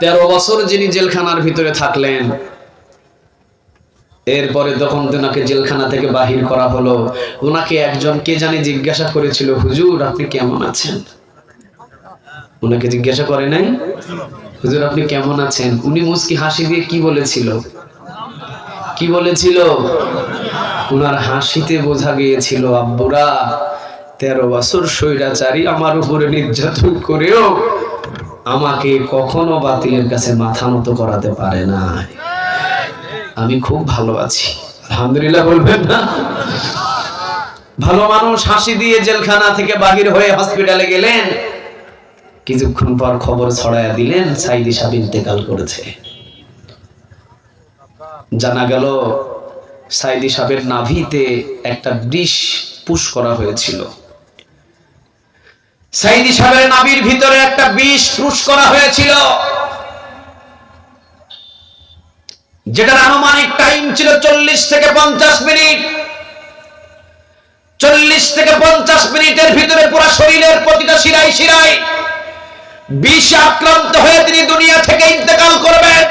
তেরো বছর যিনি জেলখানার ভিতরে থাকলেন, এরপরে তখন ওনাকে জেলখানা থেকে বাহির করা হলো। ওনাকে একজন কে জানি জিজ্ঞাসা করেছিল, হুজুর, আপনি কেমন আছেন? ওনাকে জিজ্ঞাসা করে নাই, হুজুর, আপনি কেমন আছেন? উনি মুস্কি হাসি দিয়ে কি বলেছিল? কি বলেছিল? ওনার হাসিতে বোঝা গিয়েছিল, আব্বুরা, তেরো বছর স্বৈরাচারী আমার উপরে নির্যাতন করেও আমাকে কখনো বাতিলের কাছে মাথা মতো করাতে পারে না। আমি খুব ভালো আছি। আলহামদুলিল্লাহ বলবেন না? ভালো মানুষ হাসি দিয়ে জেলখানা থেকে বাহির হয়ে হসপিটালে গেলেন। কিছুক্ষণ পর খবর ছড়াইয়া দিলেন সাইদি সাহেব ইন্তেকাল করেছে। জানা গেল সাইদি সাহেবের নাভিতে একটা বিষ পুশ করা হয়েছিল। সাইদি সাহেবের নাভির ভিতরে একটা বিষ পুশ করা হয়েছিল। যেটার আনুমানিক টাইম ছিল চল্লিশ থেকে পঞ্চাশ মিনিট। চল্লিশ থেকে পঞ্চাশ মিনিটের ভিতরে পুরো শরীরের প্রতিটা শিরাই শিরাই বিষ আক্রান্ত হয়ে তিনি দুনিয়া থেকে ইন্তেকাল করবেন।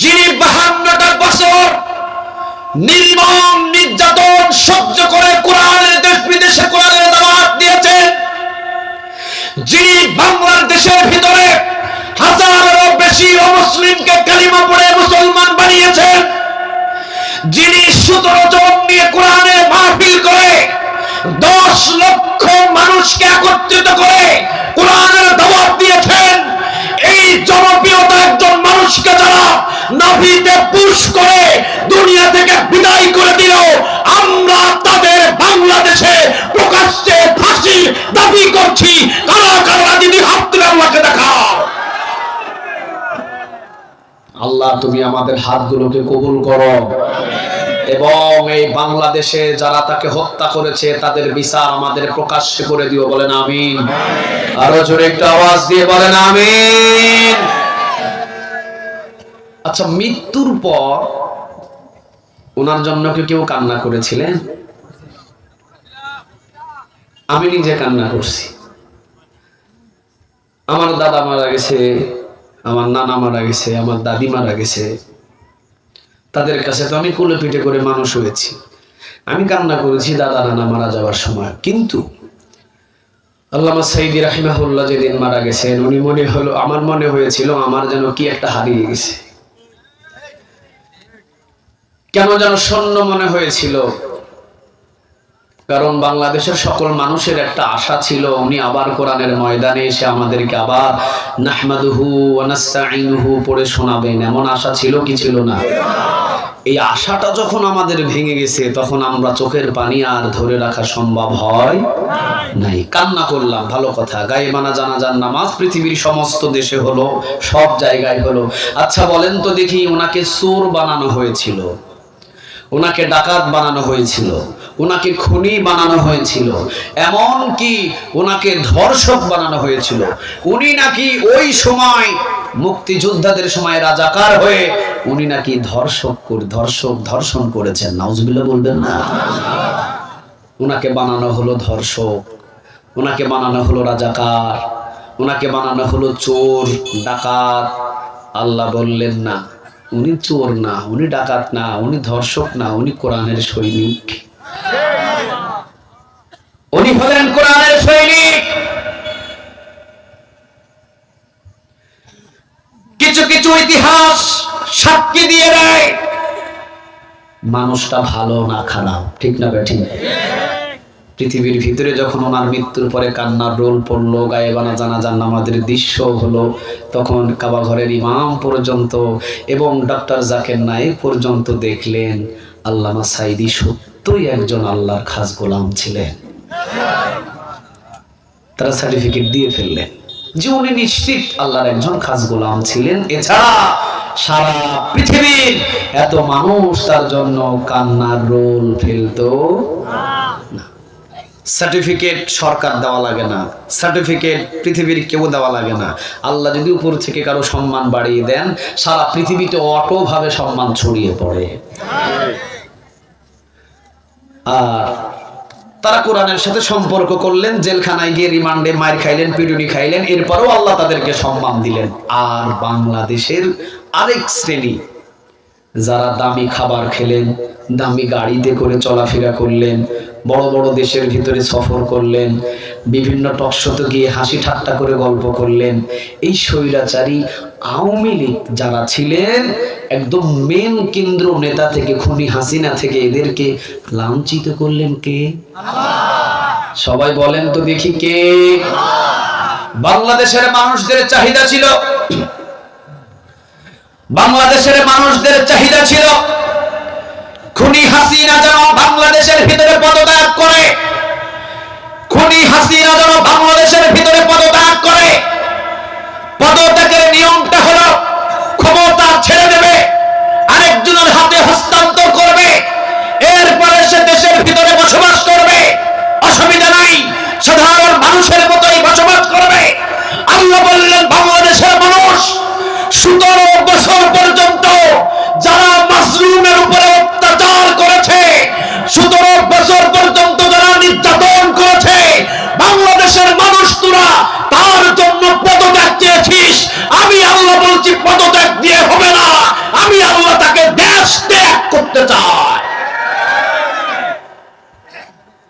যিনি বাহান্নটা বছর নির্মম, নির্যাতন সহ্য করে কোরআনের দেশ বিদেশে কোরআনের দাওয়াত দিয়েছেন, যিনি বাংলাদেশের ভিতরে হাজারেরও বেশি অমুসলিমকে কালিমা পড়ে মুসলমান বানিয়েছেন, যিনি সতেরো জন নিয়ে কোরআনে মাহফিল করে দশ লক্ষ মানুষকে একত্রিত করে কোরআনের দাওয়াত দিয়েছেন, এই একজন মানুষকে যারা নাভিতে পুশ করে দুনিয়া থেকে বিদায় করে দিল, আমরা তাদের বাংলাদেশে প্রকাশ্যে ফাঁসি দাবি করছি। কারা কারা দিদি হাত তুলে আল্লাহকে আল্লাহ, তুমি আমাদের হাতগুলোকে কবুল করো। এবং এই বাংলাদেশে যারা তাকে হত্যা করেছে, তাদের বিচার আমাদের প্রকাশ্যে করে দিও, বলেন আমিন। আরও জোরে একটা আওয়াজ দিয়ে বলেন আমিন। আচ্ছা মৃত্যুর পর ওনার জন্য কি কেউ কান্না করেছিলেন? আমি নিজে কান্না করছি। আমার দাদা মারা গেছে, আমার নানা মারা গেছে, আমার দাদি মারা গেছে। তাদের কাছে তো আমি কুলে পিঠে করে মানুষ হয়েছি। আমি কান্না করেছি দাদা, নানা মারা যাওয়ার সময়। কিন্তু আল্লামা সাইদি রাহিমাহুল্লাহ যেদিন মারা গেছেন, উনি মনে হলো, আমার মনে হয়েছিল আমার যেন কি একটা হারিয়ে গেছে। কেন যেন স্বর্ণ মনে হয়েছিল? কারণ বাংলাদেশের সকল মানুষের একটা আশা ছিল, উনি আবার কোরআনের ময়দানে এসে আমাদেরকে আবার নাহমাদুহু পড়ে শোনাবেন। এমন আশা ছিল কি ছিল না? এই আশাটা যখন আমাদের ভেঙে গেছে, তখন আমরা চোখের পানি আর ধরে রাখা সম্ভব হয় নাই। কান্না করলাম, ভালো কথা। গায়ে মানা জানাজার নামাজ পৃথিবীর সমস্ত দেশে হলো, সব জায়গায় হলো। আচ্ছা বলেন তো দেখি ওনাকে চোর বানানো হয়েছিল। ওনাকে ডাকাত বানানো হয়েছিল, ওনাকে খুনি বানানো হয়েছিল এমন কি ওনাকে ধর্ষক বানানো হয়েছিল। উনি নাকি ওই সময় মুক্তিযোদ্ধাদের সময় রাজাকার হয়ে উনি নাকি ধর্ষক ধর্ষক ধর্ষণ করেছেন। নাউজুবিল্লাহ বলবেন না। ওনাকে বানানো হলো ধর্ষক, ওনাকে বানানো হলো রাজাকার, ওনাকে বানানো হলো চোর, ডাকাত। আল্লাহ বললেন না। উনি চোর না, উনি ডাকাত না, উনি ধর্ষক না, উনি কোরআনের সৈনিক। উনি হলেন কোরআনের সৈনিক। কিছু কিছু ইতিহাস সাক্ষী দিয়ে দেয়। মানুষটা ভালো না খারাপ, ঠিক না বেঠিক? পৃথিবীর ভিতরে যখন ওনার মৃত্যুর পরে কান্নার রোল পড়ল গায়ে বানা জানাজার নামাজের দৃশ্য হলো, তখন কাবা ঘরের ইমাম পর্যন্ত এবং ডক্টর জাকের নায়েক পর্যন্ত দেখলেন আল্লামা সাইদি সত্যই একজন আল্লাহর খাস গোলাম ছিলেন। তারা সার্টিফিকেট দিয়ে ফেললেন। যে উনি নিশ্চিত আল্লাহর একজন খাস গোলাম ছিলেন, এছাড়া সারা পৃথিবীর এত মানুষ তার জন্য কান্নার রোল ফেলতো। না সার্টিফিকেট সরকার দেওয়া লাগে না। সার্টিফিকেট পৃথিবীর কেউ দেওয়া লাগে না। আল্লাহ যদি উপর থেকে কারও সম্মান বাড়িয়ে দেন, সারা পৃথিবীতে অটোভাবে সম্মান ছড়িয়ে পড়ে। আর তারা কোরআনের সাথে সম্পর্ক করলেন, জেলখানায় গিয়ে রিমান্ডে মার খাইলেন, পিটুনি খাইলেন, এরপরেও আল্লাহ তাদেরকে সম্মান দিলেন। আর বাংলাদেশের আরেক শ্রেণি যারা দামি খাবার খেলেন, দামি গাড়িতে করে চলাফেরা করলেন, বড় বড় দেশের ভিতরে সফর করলেন, বিভিন্ন টকশতে গিয়ে হাসি ঠাট্টা করে গল্প করলেন, এই স্বৈরাচারী আওয়ামী লীগ যারা ছিলেন, একদম মেন কেন্দ্র নেতা থেকে খুনি হাসিনা থেকে এদেরকে লাঞ্ছিত করলেন কে? সবাই বলেন তো দেখি কে? বাংলাদেশের মানুষদের চাহিদা ছিল বাংলাদেশের মানুষদের চাহিদা ছিল, খুনি হাসিনা যেন বাংলাদেশের ভিতরে পদত্যাগ করে, খুনি হাসিনা যেন বাংলাদেশের ভিতরে পদত্যাগ করে। পদত্যাগের নিয়মটা হলো ক্ষমতা ছেড়ে দেবে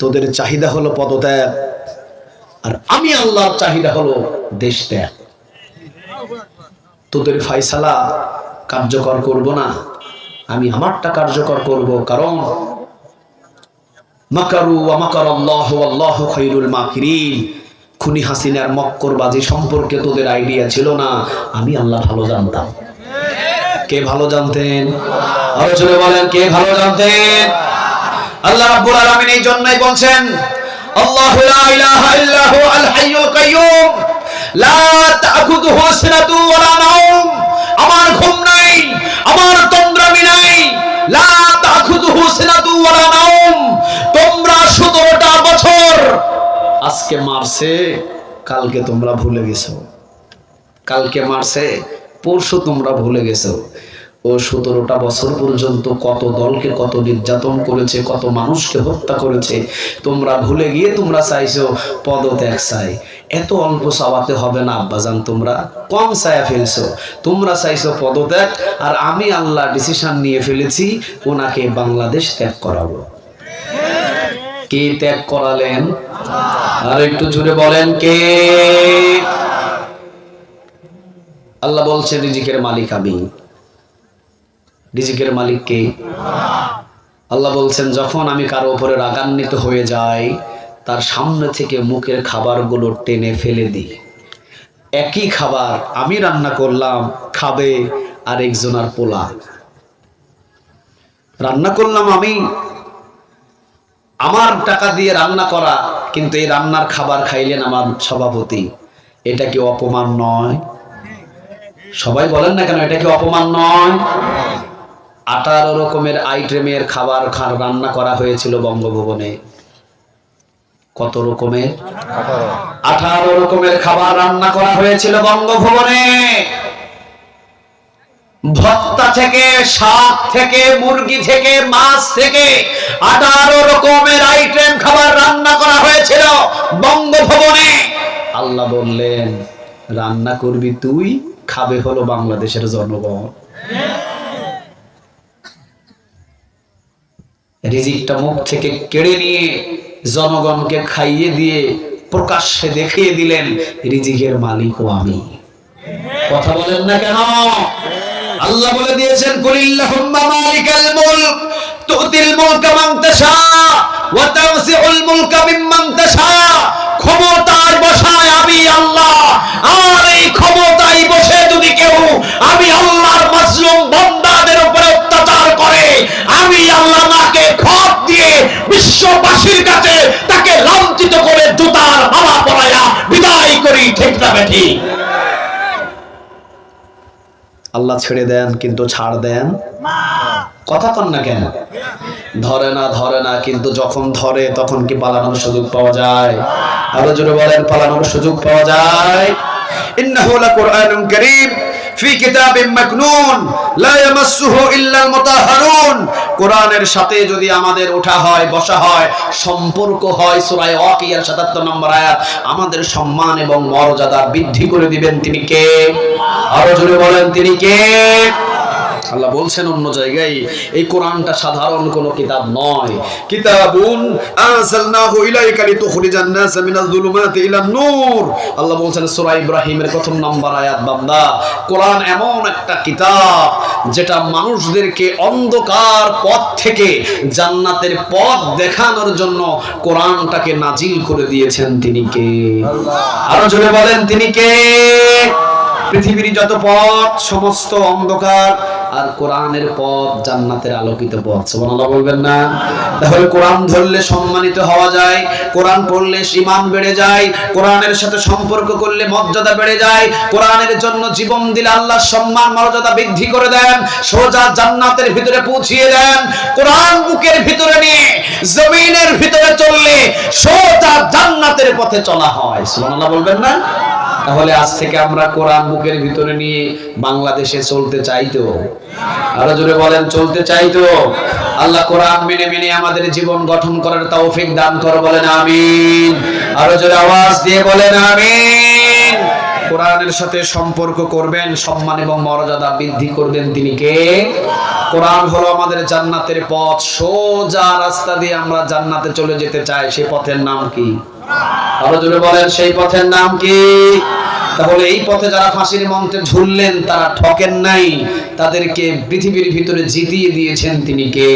তোদের চাহিদা হলো পদত্যাগ, আর আমি আল্লাহর চাহিদা হলো দেশ ত্যাগ। তোদের ফাইসালা কার্যকর করব না, আমি আমারটা কার্যকর করব, কারণ মাকারু আমাকার আল্লাহ আল্লাহ খৈরুল মাকিরিন। খুনি হাসিনার মক্করবাজি সম্পর্কে তোদের আইডিয়া ছিল না, আমি আল্লাহ ভালো জানতাম। কে ভালো জানতেন? আলোচনা বলেন, কে ভালো জানতেন? আল্লাহ রাব্বুল আলামিন এই জন্যই বলছেন, আল্লাহু লা ইলাহা ইল্লাহু, আল হাইয়ুল কাইয়্যুম, লা তাখুযুহু সিনাতু ওয়ালা নাওম, আমার ঘুম নাই, আমার তন্দ্রামি নাই, লা তাখুযুহু সিনাতু ওয়ালা নাওম, তোমরা 17টা বছর, আজকে মারছে, কালকে তোমরা ভুলে গেছো, কালকে মারছে, পরশু তোমরা ভুলে গেছো। ও সতেরোটা বছর পর্যন্ত কত দলকে কত নির্যাতন করেছে, কত মানুষকে হত্যা করেছে, তোমরা ভুলে গিয়ে তোমরা চাইছো পদত্যাগ চাই। এত অল্প চাওয়াতে হবে না, আব্বাজান, তোমরা কম চায়া ফেলছো। তোমরা চাইছো পদত্যাগ, আর আমি আল্লাহ ডিসিশন নিয়ে ফেলেছি, ওনাকে বাংলাদেশ ত্যাগ করাবো। কে ত্যাগ করালেন? আর একটু জুড়ে বলেন, কে? আল্লাহ বলছে, রিজিকের মালিক আমি। রিজিকের মালিক কে আল্লাহ বলছেন, যখন আমি কারও উপরে রাগান্বিত হয়ে যাই, তার সামনে থেকে মুখের খাবারগুলো টেনে ফেলে দিই। একই খাবার আমি রান্না করলাম, খাবে আর একজনার পোলা। রান্না করলাম আমি, আমার টাকা দিয়ে রান্না করা, কিন্তু এই রান্নার খাবার খাইলেন আমার সভাপতি। এটা কি অপমান নয়? সবাই বলেন না কেন, এটা কি অপমান নয়? আঠারো রকমের আইটেমের খাবার রান্না করা হয়েছিল বঙ্গভবনে। কত রকমের? আঠারো রকমের খাবার রান্না করা হয়েছিল বঙ্গভবনে। ভত্তা থেকে শাক থেকে মুরগি থেকে মাছ থেকে আঠারো রকমের আইটেম খাবার রান্না করা হয়েছিল বঙ্গভবনে। আল্লাহ বললেন রান্না করবি তুই খাবে হলো বাংলাদেশের জনগণ। রিজিকটা মুখ থেকে কেড়ে নিয়ে জনগণকে খাইয়ে দিয়ে প্রকাশ্যে দেখিয়ে দিলেন, রিজিকের মালিকও আমি। কথা বলেন না কেন? আল্লাহ বলে দিয়েছেন কুলিল্লাহুম্মা মালিকাল মুলক, তুতিল মুলকা মান তাশা ওয়া তানসিউল মুলকা মিম্মান বিশ্ববাসীর কাছে তাকে লাঞ্ছিত করে জুতার মালা পরায়া বিদায় করি, ঠিক না বেঠি? আল্লাহ ছেড়ে দেন, কিন্তু ছাড় দেন। কথা কন না কেন? ধরে না ধরে না, কিন্তু যখন ধরে, তখন কি পালানোর সুযোগ পাওয়া যায়? আরও জোরে বলেন, পালানোর সুযোগ পাওয়া যায়। ইন্নাহু লাকুরআনুন কারীম। ফি কিতাবিম মাকনুন, লা ইয়ামাসসুহু ইল্লাল মুতাহহারুন কোরআনের সাথে যদি আমাদের ওঠা হয়, বসা হয়, সম্পর্ক হয়, সূরা ওয়াকিয়ার 77 নম্বর আয়াত, আমাদের সম্মান এবং মর্যাদা বৃদ্ধি করে দিবেন তিনি কে? আরও জোরে বলেন, তিনি কে? আল্লাহ বলছেন অন্য জায়গায়, এই কোরআনটা সাধারণ কোন কিতাব নয়। কিতাবুন আনসালনাহু ইলাইকা লিতুখরিজান নাস মিনাজ যুলুমাতি ইলান নূর। আল্লাহ বলছেন, সূরা ইব্রাহিমের প্রথম নম্বর আয়াত, বান্দা, কোরআন এমন একটা কিতাব যেটা মানুষদেরকে অন্ধকার পথ থেকে জান্নাতের পথ দেখানোর জন্য কোরআনটাকে নাজিল করে দিয়েছেন তিনি কে? আরও জোরে বলেন, তিনি কে? পৃথিবীর যত পথ, সমস্ত অন্ধকার আর কোরআনের পথ জান্নাতের আলোকিত পথ, সুবহানাল্লাহ বলবেন না? তাহলে কোরআন ধরলে সম্মানিত হওয়া যায়, কোরআন পড়লে ঈমান বেড়ে যায়, কোরআনের সাথে সম্পর্ক করলে মর্যাদা বেড়ে যায়, কোরআনের জন্য জীবন দিলে আল্লাহ সম্মান, মর্যাদা বৃদ্ধি করে দেন, সোজা জান্নাতের ভিতরে পৌঁছিয়ে দেন, কোরআন বুকের ভিতরে নিয়ে, জমিনের ভিতরে চললে সোজা জান্নাতের পথে চলা হয়, সুবহানাল্লাহ বলবেন না? তাহলে আজ থেকে আমরা কোরআন বুকের ভিতরে নিয়ে বাংলাদেশে চলতে চাই তো। আরও জোরে বলেন, চলতে চাই তো। আল্লাহ কোরআন মেনে মেনে আমাদের জীবন গঠন করার তৌফিক দান করো, বলেন আমিন। আরও জোরে আওয়াজ দিয়ে বলেন আমিন। কোরআনের সাথে সম্পর্ক করবেন, সম্মান এবং মর্যাদা বৃদ্ধি করবেন তিনি কে? কোরআন হলো আমাদের জান্নাতের পথ, সোজা রাস্তা দিয়ে আমরা জান্নাতে চলে যেতে চাই সেই পথের নাম কি? আরও জোরে বলেন, সেই পথের নাম কি? তাহলে এই পথে যারা ফাঁসির মন্ত্রে ঝুললেন, তারা ঠকেন নাই। তাদেরকে পৃথিবীর ভিতরে জিতিয়ে দিয়েছেন তিনি কে?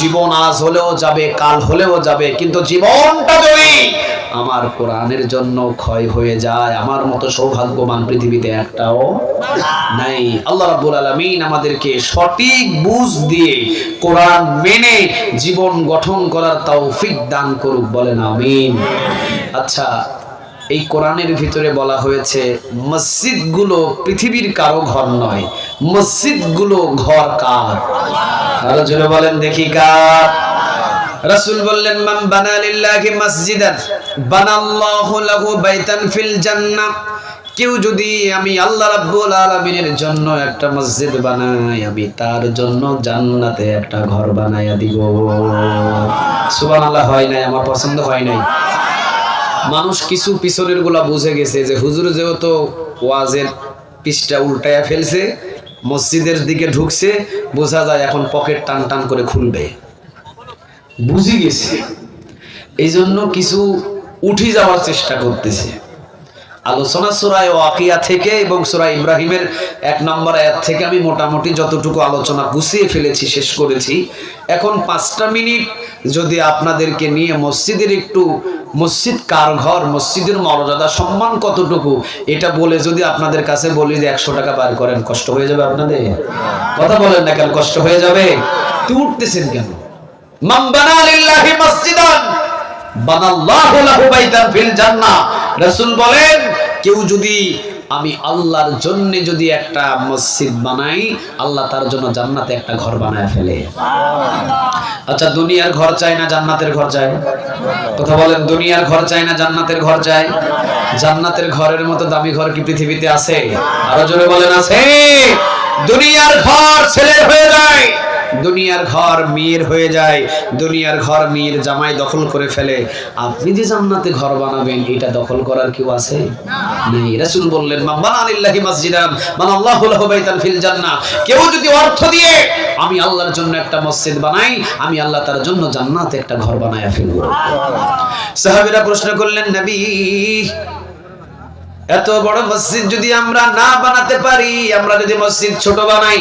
জীবন আজ হলেও যাবে, কাল হলেও যাবে, কিন্তু জীবনটা যদি আমার কোরআনের জন্য ক্ষয় হয়ে যায়, আমার মতো সৌভাগ্যবান পৃথিবীতে একটাও নাই। আল্লাহ রাব্বুল আলামিন আমাদেরকে সঠিক বুঝ দিয়ে কোরআন মেনে জীবন গঠন করার তৌফিক দান করুক, বলেন আমিন। আচ্ছা এই কোরআনের ভিতরে বলা হয়েছে, মসজিদগুলো পৃথিবীর কারও ঘর নয়। মসজিদগুলো ঘর কার? আরও জোরে বলেন দেখি কার। রাসূল বললেন, মান বানা লিল্লাহি মসজিদান বানাল্লাহু লাহু বাইতান ফিল জান্নাহ। কেউ যদি আমি আল্লাহ রাব্বুল আলামিনের জন্য একটা মসজিদ বানাই, আমি তার জন্য জান্নাতে একটা ঘর বানাইয়া দিব। সুবহানাল্লাহ, হয় নাই? আমার পছন্দ হয় নাই। মানুষ কিছু পিছনেরগুলা বুঝে গেছে যে হুজুর যেহেতু ওয়াজের পিসটা উল্টায়া ফেলছে, মসজিদের দিকে ঢুকছে, বোঝা যায় এখন পকেট টান টান করে খুলবে। বুঝে গেছে। এই জন্য কিছু উঠি যাওয়ার চেষ্টা করতেছে। আলোচনা সুরায় ওয়াকিয়া থেকে এবং সুরায় ইব্রাহিমের এক নম্বর আয়াত থেকে আমি মোটামুটি যতটুকু আলোচনা গুছিয়ে ফেলেছি, শেষ করেছি। এখন পাঁচটা মিনিট যদি আপনাদেরকে নিয়ে মসজিদের একটু মসজিদ কার ঘর, মসজিদের মর্যাদা সম্মান কতটুকু, এটা বলে যদি আপনাদের কাছে বলি যে একশো টাকা বার করেন, কষ্ট হয়ে যাবে আপনাদের? কথা বলেন না কেন, কষ্ট হয়ে যাবে? তুই উঠতেছেন কেন? বানা লিল্লাহি মসজিদান। আচ্ছা দুনিয়ার ঘর চাই না জান্নাতের ঘর চাই কথা বলেন, দুনিয়ার ঘর চাই না জান্নাতের ঘর চাই জান্নাতের ঘরের মতো দামি ঘর কি পৃথিবীতে আছে? আরও জোরে বলেন, আছে। দুনিয়ার ঘর ছেলের হয়ে যায়। দুনিয়ার ঘর মেয়ের হয়ে যায়, দুনিয়ার ঘর মেয়ের জামাই দখল করে ফেলে। আপনি যে জান্নাতে ঘর বানাবেন, এটা দখল করার কেউ আছে? রাসূল বললেন মান আল্লাহু লাহু বাইতান ফিল জান্নাহ। কেউ যদি অর্থ দিয়ে, আমি আল্লাহর জন্য একটা মসজিদ বানাই, আমি আল্লাহ তার জন্য জান্নাতে একটা ঘর বানায়া ফেলব। সাহাবীরা প্রশ্ন করলেন, নবী, এত বড় মসজিদ যদি আমরা না বানাতে পারি, আমরা যদি মসজিদ ছোট বানাই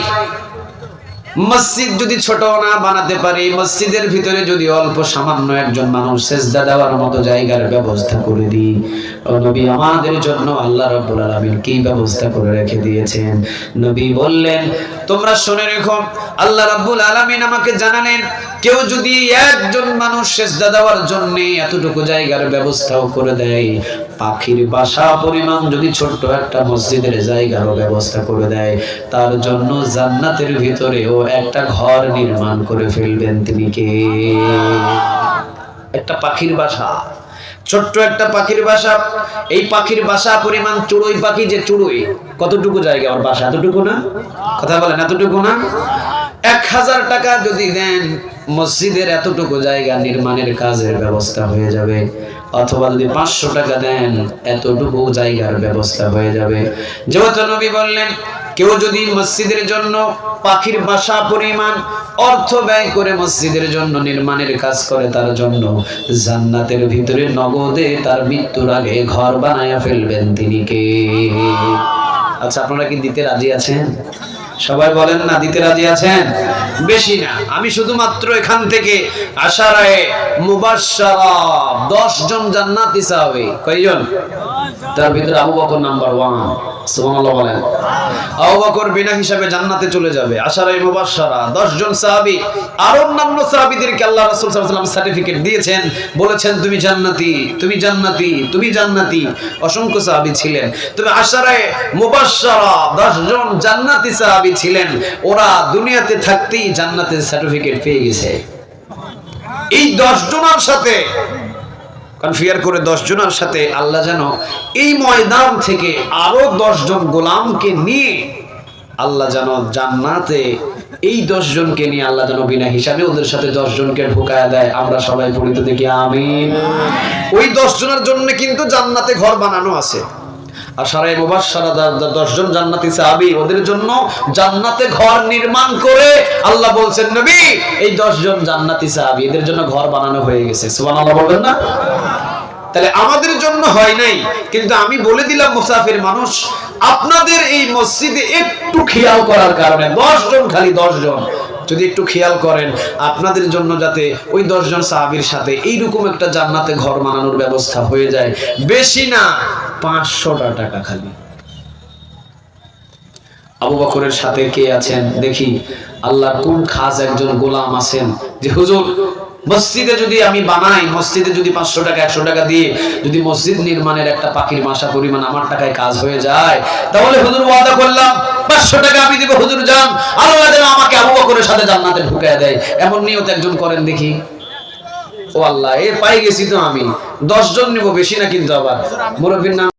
মসজিদ যদি ছোট না বানাতে পারি, মসজিদের ভিতরে যদি অল্প সামান্য একজন মানুষ সেজদা দেওয়ার মতো জায়গার ব্যবস্থা করে দিই। নবী, আমাদের জন্য আল্লাহ রাব্বুল আলামিন কি ব্যবস্থা করে রেখে দিয়েছেন? নবী বললেন, তোমরা শুনে রেখো, আল্লাহ রাব্বুল আলামিন আমাকে জানালেন, কেউ যদি একজন মানুষ সেজদা দেওয়ার জন্য এতটুকু জায়গার ব্যবস্থাও করে দেয় পাখির বাসা পরিমাণ যদি ছোট্ট একটা মসজিদের জায়গারও ব্যবস্থা করে দেয়, তার জন্য জান্নাতের ভিতরেও একটা ঘর নির্মাণ করে ফেলবেন তিনি কে? একটা পাখির বাসা, ছোট্ট একটা পাখির বাসা। এই পাখির বাসা পরিমাণ চড়ুই পাখি যে চড়ুই, কতটুকু জায়গা? ওর বাসা এতটুকু না? কথা বলেন, এতটুকু না? এক হাজার টাকা যদি দেন, মসজিদের এতটুকু জায়গা নির্মাণের কাজের ব্যবস্থা হয়ে যাবে। অথবা যদি পাঁচশো টাকা দেন, এতটুকু জায়গার ব্যবস্থা হয়ে যাবে। যেহেতু নবী বললেন, কেউ যদি মসজিদের জন্য পাখির বাসা পরিমাণ, অর্থ ব্যয় করে মসজিদের জন্য নির্মাণের কাজ করে, তার জন্য জান্নাতের ভিতরে নগদে তার মৃত্যুর আগে ঘর বানায়া ফেলবেন তিনি কে? আচ্ছা আপনারা কি দিতে রাজি আছেন? সবাই বলেন না, দিতে রাজি আছেন? বেশি না। আমি শুধুমাত্র এখান থেকে আশারায় মুবাশশারা 10 জন জান্নাতি সাহাবী। কয়জন? তার ভিতরে আবু বকর নাম্বার 1 সুবহানাল্লাহ বলেন। আবু বকর বিনা হিসাবে জান্নাতে চলে যাবে। আশারায় মুবাশশারা। 10 জন সাহাবী আর অন্যান্য সাহাবীদেরকে আল্লাহ রাসূল সাল্লাল্লাহু আলাইহি ওয়াসাল্লাম সার্টিফিকেট দিয়েছেন। বলেছেন, তুমি জান্নাতি তুমি জান্নাতি তুমি জান্নাতি। অসংখ্য ছিলেন। তবে আশারায় মুবাশশারা 10 জন ছিলেন। ওরা দুনিয়াতে থাকতেই জান্নাতের সার্টিফিকেট পেয়ে গেছে। এই 10 জনের সাথে কনফিয়ার করে দশজনের সাথে আল্লাহ যেন এই ময়দান থেকে আরও দশজন গোলামকে নিয়ে আল্লাহ যেন জান্নাতে এই দশ জনকে নিয়ে আল্লাহ যেন বিনা হিসাবে ওদের সাথে দশ জনকে ঢুকায় দেয়। আমরা সবাই পড়িতে দেখি, আমিন। ওই দশ জনের জন্য কিন্তু জান্নাতে ঘর বানানো আছে। আর সারাই মুবাশশারা দশ জন জান্নাতি সাহাবী ওদের জন্য জান্নাতে ঘর নির্মাণ করে আল্লাহ বলছেন, নবী, এই দশ জন জান্নাতি সাহাবী এদের জন্য ঘর বানানো হয়ে গেছে। সুবহানাল্লাহ বলবেন না? তাহলে আমাদের জন্য হয় নাই, কিন্তু আমি বলে দিলাম মুসাফির মানুষ, আপনাদের এই মসজিদে একটু খেয়াল করার কারণে দশ জন খালি দশ জন যদি একটু খেয়াল করেন, আপনাদের জন্য যাতে ওই দশজন সাহাবির সাথে এইরকম একটা জান্নাতে ঘর বানানোর ব্যবস্থা হয়ে যায়। বেশি না। পাঁচশোটা টাকা খালি। আবু বকরের সাথে কে আছেন? দেখি। আল্লাহ কোন খাস একজন গোলাম আছেন? যে, হুজুর, মসজিদে যদি আমি বানাই, মসজিদে যদি পাঁচশো টাকা, একশো টাকা দিয়ে যদি মসজিদ নির্মাণের একটা পাখির মাসা পরিমাণ আমার টাকায় কাজ হয়ে যায়, তাহলে হুজুর ওয়াদা করলাম, পাঁচশো টাকা আমি দিব, হুজুর যান। আল্লাহ যেন আমাকে আবু বকরের সাথে জান্নাতে ঢুকায় দেয়। এমন নিয়ত একজন করেন দেখি। ও আল্লাহ এ পাই গেছি তো আমি। দশজন নিব বেশি না কিন্তু আবার। মুরব্বীর নাম